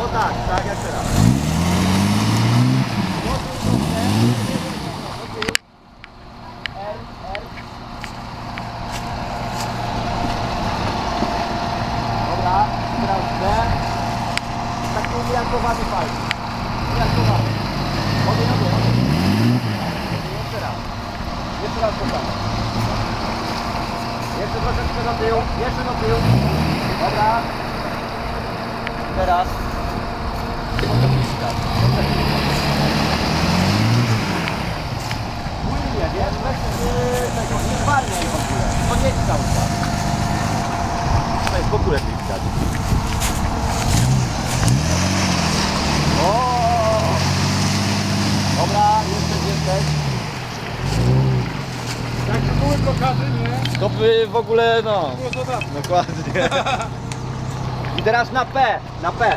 O tak, tak jak teraz. Dobra, teraz B. Taki umiarkowany fajny. Umiarkowany. Ogień, ogień, ogień. Jeszcze raz. Jeszcze raz pokażę. Jeszcze troszeczkę do tyłu, jeszcze do tyłu. Dobra. Teraz. Płynnie, wiesz, bez yy, tego, nie zwalniaj w ogóle. To nie jest cały czas. To jest w ogóle tej widać. O! Dobra, jeszcze jesteś. Blokady, nie? To by w ogóle, no, Było dokładnie. I teraz na P, na P.